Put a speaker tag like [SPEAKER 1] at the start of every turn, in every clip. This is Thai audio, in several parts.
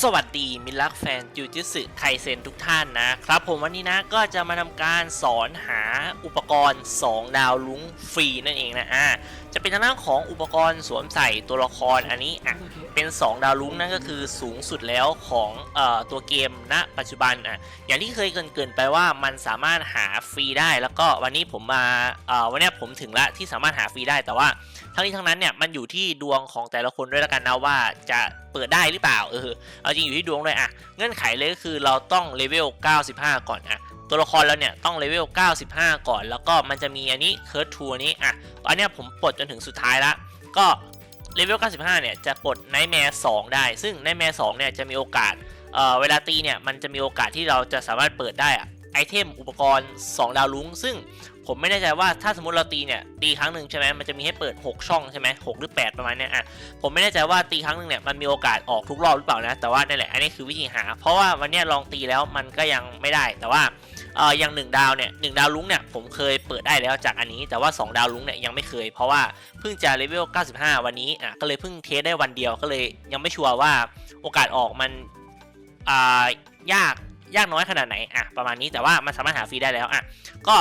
[SPEAKER 1] สวัสดีมิลักแฟนจูจิสึไคเซนทุกท่านนะครับผมวันนี้นะก็จะมาทำการสอนหาอุปกรณ์ 2 ดาวลุงฟรีนั่นเองนะอ่า จะเป็นทางด้านของอุปกรณ์สวมใส่ตัวละครอันนี้อะเป็น 2 ดาวลุงนั่นก็คือสูงสุดแล้วของเอ่อตัวเกมณปัจจุบันอะอย่างที่เคยเกรินๆไปว่ามันสามารถหาฟรีได้ แล้วก็วันนี้ผมมาเอ่อวันเนี้ยผมถึงละที่สามารถหาฟรีได้แต่ว่าทั้งนี้ทั้งนั้นเนี่ยมันอยู่ที่ดวงของแต่ละคนด้วยแล้วกันนะว่าจะเปิดได้หรือเปล่าเออเอาจริงอยู่ที่ดวงด้วยอะเงื่อนไขเลยก็คือเราต้องเลเวล 95 ก่อนอะ ตัวละครเราเนี่ยต้องเลเวล 95 ก่อน แล้วก็มันจะมีอันนี้เคิร์ดทัวนี้อะอันเนี้ยผมปลดจนถึงสุดท้ายละก็เลเวล 95 เนี่ยจะปลดไนแมร์2ได้ ซึ่งไนแมร์2เนี่ยจะมีโอกาสเอ่อเวลาตีเนี่ยมันจะมีโอกาสที่เราจะสามารถเปิดได้อะไอเทมอุปกรณ์ 2 ดาวลุ้ง ซึ่งผมไม่แน่ใจว่าถ้าสมมติเราตีเนี่ยตีครั้งหนึ่งใช่ไหมมันจะมีให้เปิด 6 ช่องใช่ไหมหกหรือ 8 ประมาณเนี้ยอะผมไม่แน่ใจว่าตีครั้งหนึ่งเนี่ยมันมีโอกาสออกทุกรอบหรือเปล่านะแต่ว่านั่นแหละอันนี้คือวิธีหา เพราะว่าวันนี้ลองตีแล้วมันก็ยังไม่ได้แต่ว่า เอออย่างหนึ่งดาวเนี่ยหนึ่งดาวลุ้งเนี่ยผมเคยเปิดได้แล้วจากอันนี้ แต่ว่า 2 ดาวลุ้งเนี่ยยังไม่เคย เพราะว่าเพิ่งจะเลเวล 95 วันนี้อะก็เลยเพิ่งเทสได้วันเดียวก็เลยยังไม่ชัวร์ว่าโอกาสออกมันอ่ายาก ยากน้อยขนาดไหนอะประมาณนี้แต่ว่ามันสามารถหาฟรีได้แล้วอะก็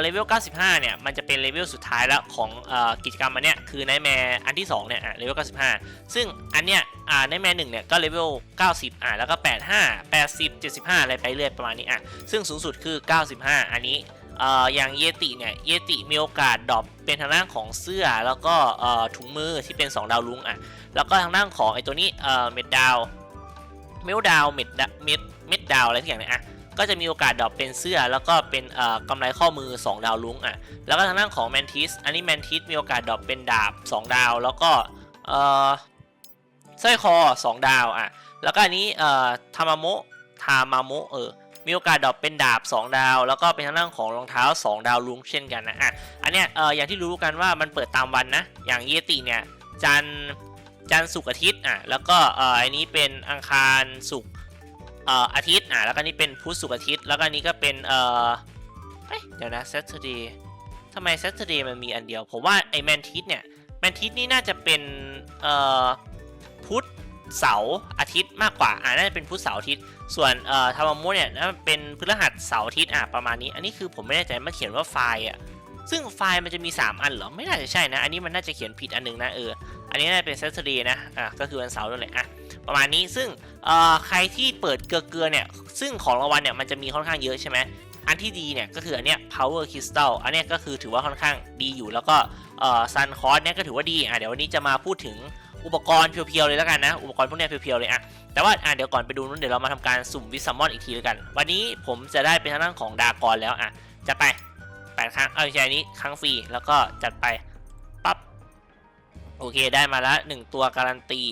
[SPEAKER 1] เลเวล 95 เนี่ย มันจะเป็นเลเวลสุดท้ายแล้วของเออกิจกรรมอันเนี้ยคือ n นแมร์อันที่ 2 เนี่ยอะเลเวล 95 ซึ่งอันเนี้ยอ่า n นแมร์1เนี่ย ก็เลเวล 90 อะแล้วก็ 85 80 75 อะไรไปเรื่อยประมาณนี้อะซึ่งสูงสุดคือ 95 อันนี้เอ่ออย่างเยติเนี่ย เยติมีโอกาสดรอปเป็นทางด้านของเสื้อแล้วก็เอ่อถุงมือที่เป็น 2 ดาวลุงอะแล้วก็ทางด้านของไอ้ตัวนี้เอ่อเม็ดดาว เมลดาวเม็ดดาเม็ดเม็ดดาวอะไรทุกอย่างเนี่ยอะก็จะมีโอกาสดรอปเป็นเสื้อแล้วก็เป็นเอ่อกำไรข้อมือ 2 ดาวลุ้งอะแล้วก็ทางด้านของแมนทิสอันนี้แมนทิสมีโอกาสดรอปเป็นดาบ 2 ดาว แล้วก็เอ่อสร้อยคอ 2 ดาวอะแล้วก็อันนี้เอ่อทามาโมะทามาโมะเออมีโอกาสดรอปเป็นดาบ 2 ดาว แล้วก็เป็นทางด้านของรองเท้า 2 ดาวลุ้งเช่นกันนะอะอันเนี้ยเอ่ออย่างที่รู้กันว่ามันเปิดตามวันนะอย่างเยติเนี่ยจันทร์ จันทร์ศุกร์อาทิตย์อะแล้วก็เอ่ออันนี้เป็นอังคารศุกร์เอ่ออาทิตย์อะแล้วก็นี่เป็นพุธศุกร์อาทิตย์ แล้วก็นี่ก็เป็นเอ่อเดี๋ยวนะ Saturday ทำไม Saturday มันมีอันเดียว ผมว่าไอแมนทิสเนี่ยแมนทิสนี่น่าจะเป็นเอ่อพุธเสาร์อาทิตย์มากกว่าอ่าน่าจะเป็นพุธเสาร์อาทิตย์ ส่วนเอ่อทามมุเนี่ยน่าจะเป็นพฤหัสเสาร์อาทิตย์อะประมาณนี้ อันนี้คือผมไม่แน่ใจมันเขียนว่าไฟล์อะซึ่งไฟล์มันจะมี 3 อันเหรอไม่น่าจะใช่นะ อันนี้มันน่าจะเขียนผิดอันหนึงนะเออ อันนี้น่าจะเป็น Saturday นะ อะก็คือวันเสาร์นั่นแหละ อะ ประมาณนี้ ซึ่งเอ่อใครที่เปิดเกลือเนี่ย ซึ่งของรางวัลเนี่ยมันจะมีค่อนข้างเยอะใช่ไหมอันที่ดีเนี่ยก็คืออันเนี้ย power crystal อันเนี้ยก็คือถือว่าค่อนข้างดีอยู่ แล้วก็เอ่อ sun cross เนี่ยก็ถือว่าดี อะเดี๋ยววันนี้จะมาพูดถึงอุปกรณ์เพียวๆเลยแล้วกันนะ อุปกรณ์พวกเนี้ยเพียวๆเลยอะ แต่ว่าอะเดี๋ยวก่อนไปดูนู้นเดี๋ยวเรามาทำการสุ่มวิซัมมอนอีกทีแล้วกัน วันนี้ผมจะได้เป็นทางด้านของดากอนแล้วอะ จะไปแปดครั้ง เอาใช่นี้ครั้งฟรี แล้วก็จัดไป โอเคได้มาล้วหนึ่งตัวการันตี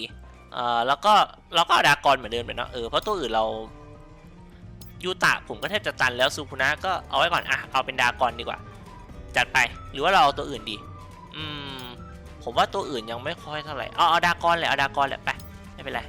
[SPEAKER 1] เอ่อแล้วก็เราก็เอาดากอนเหมือนเดิมเลยเนาะเออเพราะตัวอื่นเรายูตะผมก็แทบจะตันแล้วซูคุนะก็เอาไว้ก่อนอะเอาเป็นดากอนดีกว่า จัดไปหรือว่าเราเอาตัวอื่นดี อืมผมว่าตัวอื่นยังไม่ค่อยเท่าไหร่เอาเอาดากอนแหละเอาดากอนแหละไปไม่เป็นไร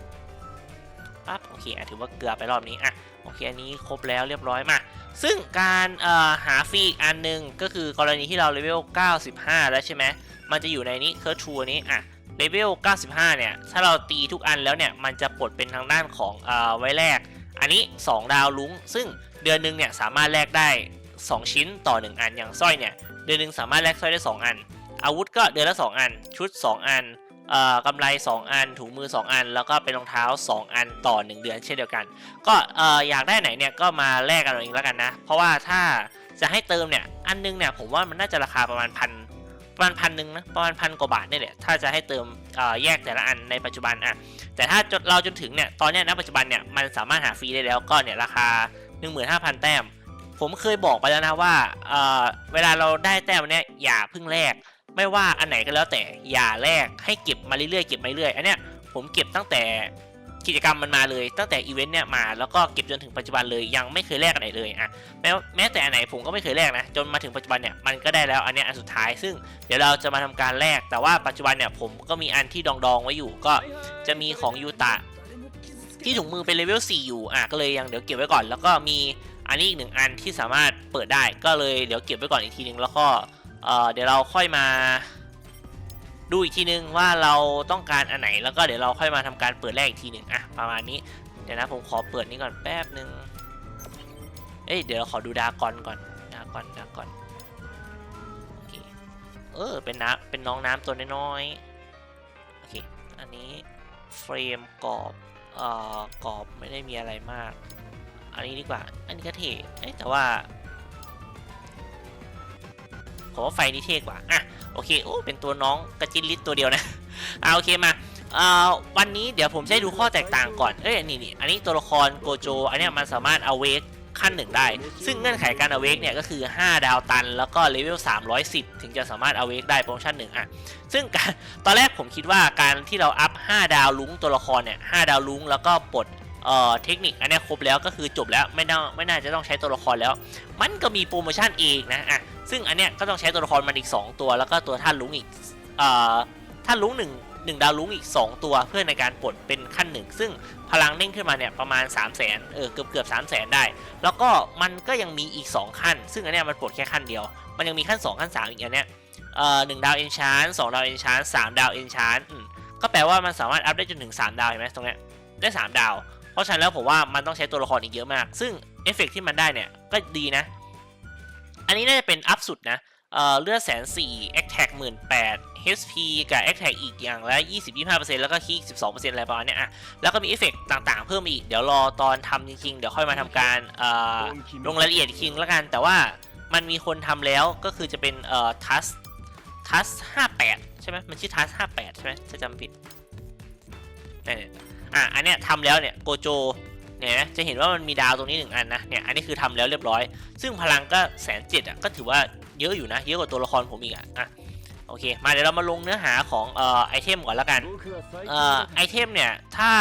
[SPEAKER 1] ปั๊บโอเคอถือว่าเกลือไปรอบนี้อะโอเคอันนี้ครบแล้วเรียบร้อยมาซึ่งการเอ่อหาฟรีอีกอันหนึ่งก็คือกรณีที่เราเลเวล 95 แล้วใช่ไหม มันจะอยู่ในนี้เคิร์ทัวนี้อะเลเวล 95 เนี่ย ถ้าเราตีทุกอันแล้วเนี่ย มันจะปลดเป็นทางด้านของอ่อไว้แลก อันนี้ 2 ดาวลุ้ง ซึ่งเดือนหนึ่งเนี่ยสามารถแลกได้ 2 ชิ้นต่อ 1 อัน อย่างสร้อยเนี่ย เดือนหนึ่งสามารถแลกสร้อยได้ 2 อัน อาวุธก็เดือนละ 2 อัน ชุด 2 อันเอ่อกำไร 2 อัน ถุงมือ 2 อัน แล้วก็เป็นรองเท้า 2 อันต่อ 1 เดือนเช่นเดียวกัน ก็เอ่ออยากได้ไหนเนี่ยก็มาแลกกันเอาเองแล้วกันนะ เพราะว่าถ้าจะให้เติมเนี่ย อันนึงเนี่ยผมว่ามันน่าจะราคาประมาณพัน ประมาณพันหนึ่งนะประมาณพันกว่าบาทนี่แหละถ้าจะให้เติมแยกแต่ละอันในปัจจุบันอะแต่ถ้าเราจนถึงเนี่ยตอนนี้ณปัจจุบันเนี่ยมันสามารถหาฟรีได้แล้วก็เนี่ยราคา 15,000 แต้ม ผมเคยบอกไปแล้วนะว่าเเวลาเราได้แต้มเนี้ยอย่าเพิ่งแลกไม่ว่าอันไหนก็แล้วแต่อย่าแลกให้เก็บมาเรื่อยๆเก็บมาเรื่อยอันเนี้ยผมเก็บตั้งแต่ กิจกรรมมันมาเลย ตั้งแต่อีเวนต์เนี่ยมาแล้วก็เก็บจนถึงปัจจุบันเลยยังไม่เคยแลกอันไหนเลยอะแม้แม้แต่อันไหนผมก็ไม่เคยแลกนะจนมาถึงปัจจุบันเนี่ยมันก็ได้แล้วอันเนี้ยอันสุดท้าย ซึ่งเดี๋ยวเราจะมาทำการแลกแต่ว่าปัจจุบันเนี่ยผมก็มีอันที่ดองดองๆไว้อยู่ ก็จะมีของยูตะที่ถุงมือเป็นเลเวล4อยู่อะก็เลยยังเดี๋ยวเก็บไว้ก่อน แล้วก็มีอันนี้อีกหนึ่งอันที่สามารถเปิดได้ก็เลยเดี๋ยวเก็บไว้ก่อนอีกทีนึงแล้วก็เอ่อเดี๋ยวเราค่อยมา ดูอีกทีนึงว่าเราต้องการอันไหนแล้วก็เดี๋ยวเราค่อยมาทำการเปิดแรกอีกทีหนึ่งอะประมาณนี้เดี๋ยวนะผมขอเปิดนี้ก่อนแป๊บหนึ่งเอ้ยเดี๋ยวเราขอดูดากอนก่อนดากอนดากอนโอเคเออเป็นน้ำเป็นน้องน้ำตัวน้อยๆโอเคอันนี้เฟรมกรอบเอ่อกรอบไม่ได้มีอะไรมาก อันนี้ดีกว่าอันนี้ก็เท่เอ้ยแต่ว่าผมว่าไฟนี่เท่กว่าอะ โอเคโอ้เป็นตัวน้องกระจินลิตตัวเดียวนะอ่าโอเคมาอ่อวันนี้เดี๋ยวผมจะให้ดูข้อแตกต่างก่อน เอ้ยนี่นี่อันนี้ตัวละครโกโจ อันเนี้ยมันสามารถเอาเวกขั้นหนึ่งได้ ซึ่งเงื่อนไขการเอาเวกเนี่ยก็คือ 5 ดาวตัน แล้วก็เลเวล 310 ถึงจะสามารถเอาเวกได้โปรโมชั่นหนึ่งอะ ซึ่งการตอนแรกผมคิดว่าการที่เราอัพ 5 ดาวลุ้งตัวละครเนี่ย 5 ดาวลุ้งแล้วก็ปลด เอ่อเทคนิคอันนี้ครบแล้วก็คือจบแล้วไม่น่าไม่น่าจะต้องใช้ตัวละครแล้ว มันก็มีโปรโมชั่นเองนะอะซึ่งอันเนี้ยก็ต้องใช้ตัวละครมันอีก 2 ตัว แล้วก็ตัวท่านลุงอีกเอ่อท่านลุงหนึ่งหนึ่งดาวลุงอีก 2 ตัวเพื่อในการปลดเป็นขั้นหนึ่งซึ่งพลังเด้งขึ้นมาเนี่ยประมาณ 3 0 0แสนเออเกือบเกือบ3 0 0แสนได้ แล้วก็มันก็ยังมีอีก 2 ขั้น ซึ่งอันเนี้ยมันปลดแค่ขั้นเดียว มันยังมีขั้น 2 ขั้น 3 อีกอันเนี้ยเอ่อหนึ่งดาวเอนชานสองดาวเอนชานสามดาวเอนชานก็แปลว่ามันสามารถอัพได้จนถึง3ดาวเห็นไหมตรงเนี้ยได้ 3 ดาว เพราะฉะนั้นแล้วผมว่ามันต้องใช้ตัวละครอีกเยอะมาก ซึ่งเอฟเฟกต์ที่มันได้เนี่ยก็ดีนะ อันนี้น่าจะเป็นอัพสุดนะเออเลือดแสนสี่แอคแท็กหมื่นแปด HP กับแอคแท็กอีกอย่างละ20-25%แล้วก็คีสิบสองเปอร์เซ็นต์อะไรประมาณเนี้ยอะแล้วก็มีเอฟเฟกต์ต่างๆ เพิ่มอีก เดี๋ยวรอตอนทำจริงๆ เดี๋ยวค่อยมาทำการเอ่อลงรายละเอียดอีกทีนึงแล้วกัน แต่ว่ามันมีคนทำแล้วก็คือจะเป็นเอ่อทัสทัส58ใช่ไหมมันชื่อทัส58ใช่ไหมถ้าจำผิดเนี่ย อะอันเนี้ยทำแล้วเนี่ยโกโจเนี่ยนะจะเห็นว่ามันมีดาวตรงนี้หนึ่งอันนะเนี่ยอันนี้คือทำแล้วเรียบร้อย ซึ่งพลังก็แสนเจ็ดอะก็ถือว่าเยอะอยู่นะ เยอะกว่าตัวละครผมอีกอะอะโอเค มาเดี๋ยวเรามาลงเนื้อหาของเอ่อไอเทมก่อนแล้วกันเอ่อไอเทมเนี่ยถ้า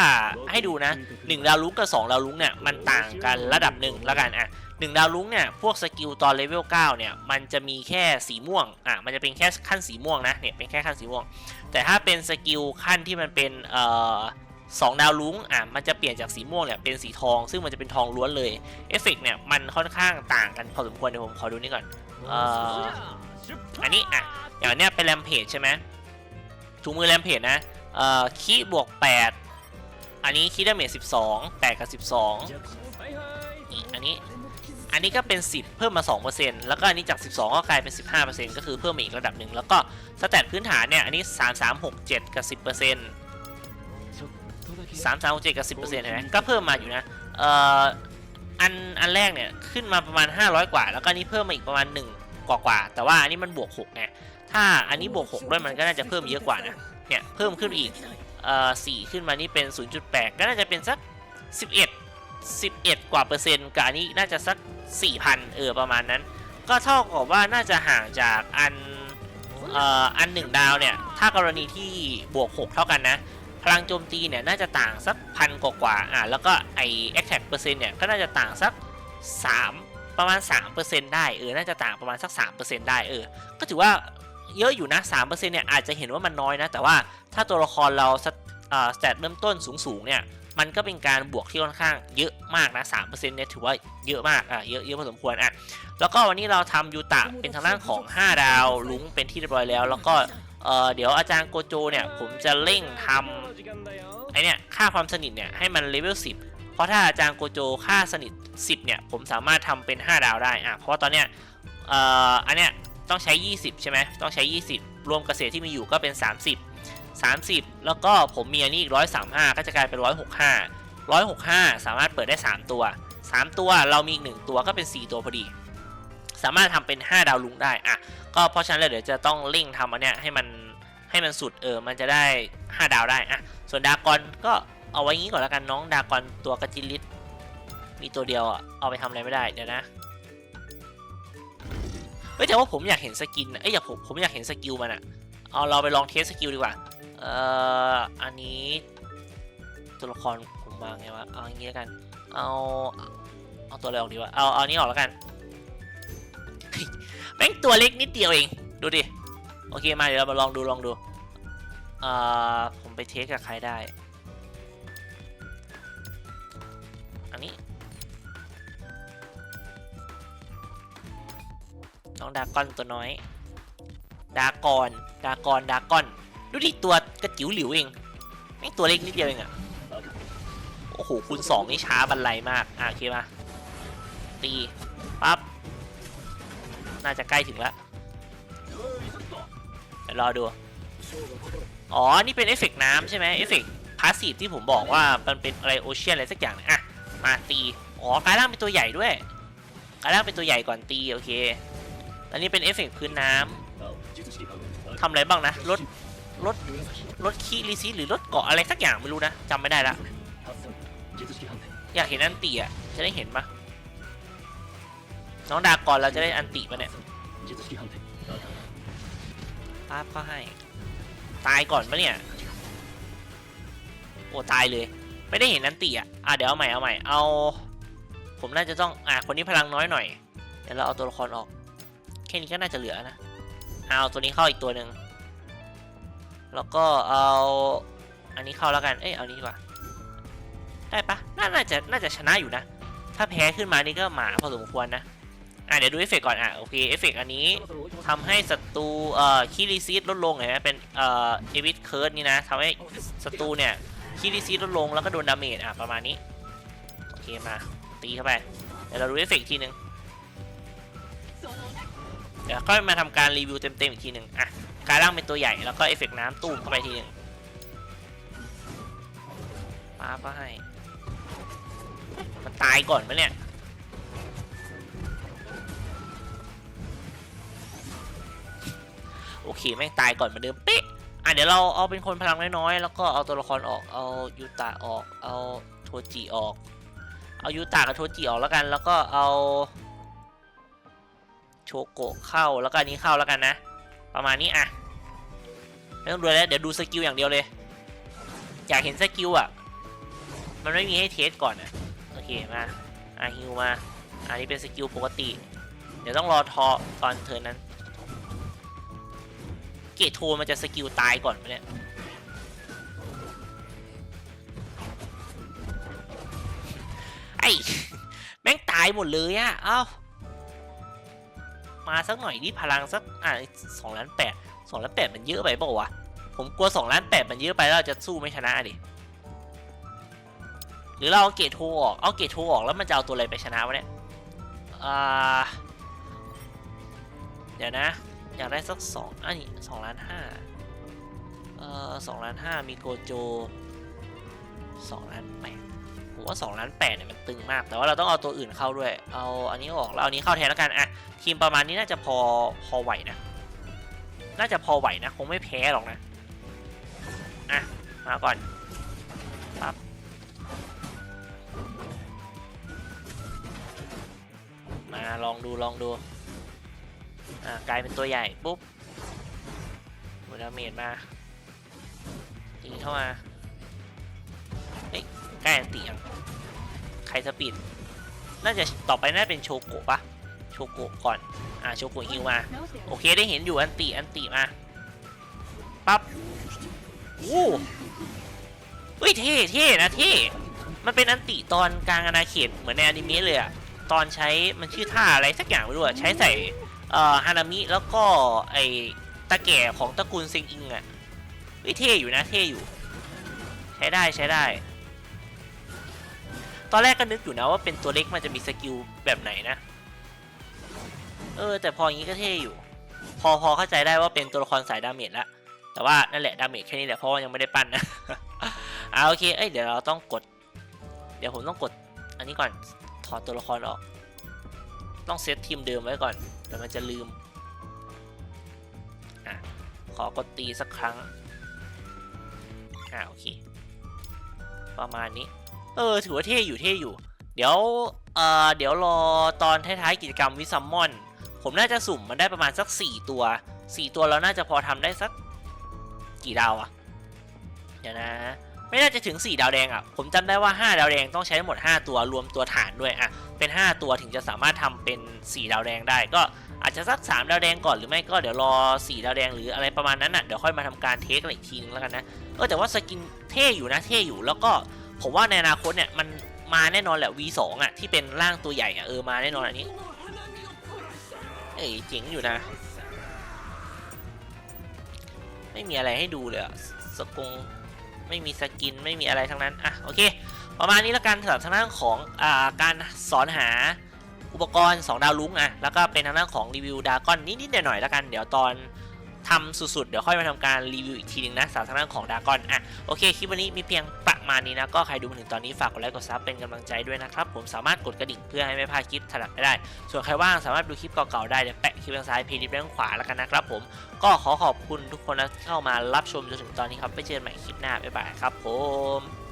[SPEAKER 1] ให้ดูนะ1ดาวลุ้งกับ2ดาวลุ้งเนี่ยมันต่างกันระดับหนึ่งแล้วกันอะหนึ่งดาวลุ้งเนี่ยพวกสกิลตอนเลเวล9เนี่ยมันจะมีแค่สีม่วงอะมันจะเป็นแค่ขั้นสีม่วงนะเนี่ยเป็นแค่ขั้นสีม่วง แต่ถ้าเป็นสกิลขั้นที่มันเป็นเอ่อ สองดาวลุ้งอะมันจะเปลี่ยนจากสีม่วงเนี่ยเป็นสีทอง ซึ่งมันจะเป็นทองล้วนเลยเอฟเฟกต์เนี่ยมันค่อนข้างต่างกันพอสมควรเดี๋ยวผมขอดูนี่ก่อนเอ่ออันนี้อะอย่างเนี้ยเป็นแรมเพจใช่ไหมถุงมือแรมเพจนะเอ่อคีบวก 8 อันนี้คีดาเมจ12 8 กับ 12นี่อันนี้อันนี้ก็เป็น 10 เพิ่มมา 2%แล้วก็อันนี้จาก 12 ก็กลายเป็น 15%ก็คือเพิ่มอีกระดับหนึ่งแล้วก็สแตทพื้นฐานเนี่ยอันนี้ 3 3 6 7 กับ 10% 3 3 6 7กับ10%เห็นไหมก็เพิ่มมาอยู่นะเอ่ออันอันแรกเนี่ยขึ้นมาประมาณ 500 กว่า แล้วก็นนี้เพิ่มมาอีกประมาณ 1 กว่ากว่า แต่ว่าอันนี้มันบวก6ไงถ้าอันนี้บวก 6 ด้วยมันก็น่าจะเพิ่มเยอะกว่านะเนี่ยเพิ่มขึ้นอีกเอ่อ4ขึ้นมานี่เป็น 0.8 ก็น่าจะเป็นสัก 11 11 กว่าเปอร์เซ็นต์กับอันนี้น่าจะสัก 4,000 เออประมาณนั้น ก็เท่ากับว่าน่าจะห่างจากอันเอ่ออันหนึ่งดาวเนี่ยถ้ากรณีที่บวก 6 เท่ากันนะ พลังโจมตีเนี่ยน่าจะต่างสักพันกว่าๆอะแล้วก็ไอ attack เปอร์เซ็นต์เนี่ยก็น่าจะต่างสัก 3 ประมาณ 3%ได้เออน่าจะต่างประมาณสัก 3%ได้เออก็ถือว่าเยอะอยู่นะ3%เนี่ยอาจจะเห็นว่ามันน้อยนะ แต่ว่าถ้าตัวละครเราสเอ่อสแตทเริ่มต้นสูงๆเนี่ยมันก็เป็นการบวกที่ค่อนข้างเยอะมากนะ3%เนี่ยถือว่าเยอะมาก อะ เยอะเยอะพอสมควร อะ แล้วก็วันนี้เราทำยูตะเป็นทางด้านของ 5 ดาว ลุงเป็นที่เรียบร้อยแล้ว แล้วก็ เอ่อเดี๋ยวอาจารย์โกโจเนี่ยผมจะเร่งทำไอเนี่ยค่าความสนิทเนี่ยให้มันเลเวล10 เพราะถ้าอาจารย์โกโจค่าสนิท 10เนี่ยผมสามารถทำเป็น 5 ดาวได้อะเพราะว่าตอนเนี้ยเอ่ออันเนี้ยต้องใช้ 20 ใช่ไหมต้องใช้ 20 รวมเกษตรที่มีอยู่ก็เป็น 30 30 แล้วก็ผมมีอันนี้อีก 135 ก็จะกลายเป็น 165 165 สามารถเปิดได้ 3 ตัว 3 ตัวเรามีอีก 1 ตัวก็เป็น 4 ตัวพอดี สามารถทำเป็น 5 ดาวลุงได้อะก็เพราะฉะนั้นแล้วเดี๋ยวจะต้องเร่งทำอันเนี้ยให้มันให้มันสุดเออมันจะได้ 5 ดาวได้อะส่วนดากอนก็เอาไว้งี้ก่อนแล้วกันน้องดากอนตัวกระจิลิตมีตัวเดียวอะเอาไปทำอะไรไม่ได้เดี๋ยวนะเฮ้ยแต่ว่าผมอยากเห็นสกินเอ้ยอยากผมผมอยากเห็นสกิลมันอะเอาเราไปลองเทสสกิลดีกว่าเอ่ออันนี้ตัวละครผมวางไงวะเอาอย่างงี้แล้วกันเอาเอาตัวอะไรออกดีวะเอาเอาอันนี้ออกแล้วกัน แม่งตัวเล็กนิดเดียวเอง ดูดิ โอเค มาเดี๋ยวเรามาลองดูลองดูเอ่อผมไปเทสกับใครได้ อันนี้ น้องดากอนตัวน้อย ดากอน ดากอน ดากอน ดูดิ ตัวกระจิ๋วหลิวเอง แม่งตัวเล็กนิดเดียวเองอะโอ้โห คูณสองนี่ช้าบันไลมาก อะโอเคมาตี น่าจะใกล้ถึงแล้วเดี๋ยวรอดู อ๋อ นี่เป็นเอฟเฟกต์น้ำใช่ไหมเอฟเฟกต์พาสซีฟที่ผมบอกว่ามันเป็นอะไรโอเชียนอะไรสักอย่างอะ มาตี อ๋อกลายร่างเป็นตัวใหญ่ด้วยกลายร่างเป็นตัวใหญ่ก่อนตี โอเค อันนี้เป็นเอฟเฟกต์พื้นน้ำทำอะไรบ้างนะ ลด ลด ลดคีรีซิหรือลดเกาะอะไรสักอย่างไม่รู้นะจำไม่ได้ละ อยากเห็นอันติอะ จะได้เห็นปะ น้องดากรเราจะได้อันติปะเนี่ยป้าบก็ให้ ตายก่อนปะเนี่ย โอ้ตายเลย ไม่ได้เห็นอันติอะอะเดี๋ยวเอาใหม่เอาใหม่เอา ผมน่าจะต้องอะคนนี้พลังน้อยหน่อยเดี๋ยวเราเอาตัวละครออกแค่นี้ก็น่าจะเหลือนะเอาตัวนี้เข้าอีกตัวหนึ่งแล้วก็เอาอันนี้เข้าแล้วกัน เอ้ย เอานี้ดีกว่า ได้ปะน่าน่าจะ น่าจะชนะอยู่นะ ถ้าแพ้ขึ้นมานี่ก็หมาพอสมควรนะ อะเดี๋ยวดูเอฟเฟกต์ก่อนอะโอเคเอฟเฟกต์อันนี้ทำให้ศัตรูเอ่อคีรีซีดลดลงเห็นไหมเป็นเอ่อเอวิสเคิร์ดนี่นะทำให้ศัตรูเนี่ยคีรีซีดลดลงแล้วก็โดนดาเมจอะประมาณนี้โอเคมาตีเข้าไปเดี๋ยวเราดูเอฟเฟกต์ทีหนึงเดี๋ยวก็มาทำการรีวิวเต็มๆอีกทีหนึ่งอะกายร่างเป็นตัวใหญ่แล้วก็เอฟเฟกต์น้ำตูมเข้าไปทีหนึ่งป้าบก็ให้มันตายก่อนปะเนี่ย โอเคแม่งตายก่อนเหมือนเดิมเป๊ะอะเดี๋ยวเราเอาเป็นคนพลังน้อยๆแล้วก็เอาตัวละครออกเอายูตะออกเอาโทจิออก เอายูตะกับโทจิออกแล้วกัน แล้วก็เอาโชโกะเข้าแล้วก็อันนี้เข้าแล้วกันนะ ประมาณนี้อะไม่ต้องดูแล้วเดี๋ยวดูสกิลอย่างเดียวเลย อยากเห็นสกิลอะ มันไม่มีให้เทสก่อนอะโอเคมาอะฮิวมาอันนี้เป็นสกิลปกติ เดี๋ยวต้องรอทอตอนเทิร์นนั้น เกตโทมันจะสกิลตายก่อนไปเนี่ยไอ้แม่งตายหมดเลยอะเอ้ามาสักหน่อยดิพลังสักอะสองล้านแปดสองล้านแปดมันเยอะไปเปล่าวะผมกลัวสองล้านแปดมันเยอะไปแล้วเราจะสู้ไม่ชนะดิหรือเราเอาเกตโทออกเอาเกตโทออกแล้วมันจะเอาตัวอะไรไปชนะวะเนี่ยอ่าเดี๋ยวนะ อยากได้สักสองอันนี้สองล้านห้าเอ่อสองล้านห้ามีโกโจสองล้านแปดผมว่าสองล้านแปดเนี่ยมันตึงมาก แต่ว่าเราต้องเอาตัวอื่นเข้าด้วย เอาอันนี้ออกแล้วเอาอันนี้เข้าแทนแล้วกันอะทีมประมาณนี้น่าจะพอพอไหวนะ น่าจะพอไหวนะ คงไม่แพ้หรอกนะอะมาก่อนปั๊บมาลองดูลองดู อ่ากลายเป็นตัวใหญ่ปุ๊บหมดดาเมจมายิงเข้ามาเฮ้ยใกล้อันติยังใครสปีดน่าจะต่อไปน่าเป็นโชโกะปะโชโกะก่อน อ่าโชโกะฮิวมา โอเคได้เห็นอยู่อันติอันติมา ปั๊บโอ้เฮ้ยเท่เท่นะเท่มันเป็นอันติตอนกลางอาณาเขตเหมือนในอนิเมะเลยอะตอนใช้มันชื่อท่าอะไรสักอย่างไม่รู้อะใช้ใส่ เอ่อฮานามิแล้วก็ไอตาแก่ของตระกูลเซงอิงอะเฮ้ยเท่อยู่นะเท่อยู่ ใช้ได้ใช้ได้ ตอนแรกก็นึกอยู่นะว่าเป็นตัวเล็กมันจะมีสกิลแบบไหนนะ เออ แต่พออย่างนี้ก็เท่อยู่ พอพอเข้าใจได้ว่าเป็นตัวละครสายดาเมจแล้วแต่ว่านั่นแหละดาเมจแค่นี้แหละเพราะว่ายังไม่ได้ปั้นนะอ่าโอเคเอ้ยเดี๋ยวเราต้องกด เดี๋ยวผมต้องกดอันนี้ก่อนถอดตัวละครออก ต้องเซตทีมเดิมไว้ก่อนเดี๋ยวมันจะลืมอะขอกดตีสักครั้งอะโอเคประมาณนี้ เออ ถือว่าเท่อยู่เท่อยู่ เดี๋ยว เอ่อ เดี๋ยวรอตอนท้ายๆกิจกรรมวิซัมมอน ผมน่าจะสุ่มมันได้ประมาณสัก 4 ตัว 4 ตัวเราน่าจะพอทำได้สักกี่ดาวอะเดี๋ยวนะ ไม่น่าจะถึง 4 ดาวแดงอะผมจำได้ว่า 5 ดาวแดงต้องใช้ทั้งหมด 5 ตัวรวมตัวฐานด้วยอะเป็น 5 ตัวถึงจะสามารถทำเป็น 4 ดาวแดงได้ ก็อาจจะสัก 3 ดาวแดงก่อนหรือไม่ก็เดี๋ยวรอ 4 ดาวแดงหรืออะไรประมาณนั้นอะเดี๋ยวค่อยมาทำการเทสกันอีกทีนึงแล้วกันนะ เออแต่ว่าสกินเท่อยู่นะเท่อยู่ แล้วก็ผมว่าในอนาคตเนี่ยมันมาแน่นอนแหละ V2 อะที่เป็นร่างตัวใหญ่อะเออมาแน่นอนอันนี้ เอ้ยเจ๋งอยู่นะ ไม่มีอะไรให้ดูเลยอะสกง ไม่มีสกินไม่มีอะไรทั้งนั้น อะ โอเค ประมาณนี้แล้วกันสำหรับทางด้านของอ่าการสอนหาอุปกรณ์ 2 ดาวลุ้งอะ แล้วก็เป็นทางด้านของรีวิวดากอนนิดๆหน่อยๆแล้วกัน เดี๋ยวตอนทำสุดๆ เดี๋ยวค่อยมาทำการรีวิวอีกทีนึงนะสำหรับทางด้านของดากอน อะ โอเค คลิปวันนี้มีเพียงประ มานี้นะ ก็ใครดูมาถึงตอนนี้ฝากกดไลค์กดซับเป็นกำลังใจด้วยนะครับ ผมสามารถกดกระดิ่งเพื่อให้ไม่พลาดคลิปถัดไปได้ ส่วนใครว่างสามารถดูคลิปเก่าๆได้เดี๋ยวแปะคลิปทางซ้ายพีดิฟด้านขวาแล้วกันนะครับผมก็ขอขอบคุณทุกคนนะที่เข้ามารับชมจนถึงตอนนี้ครับไปเจอกันใหม่คลิปหน้าบ๊ายบายครับผม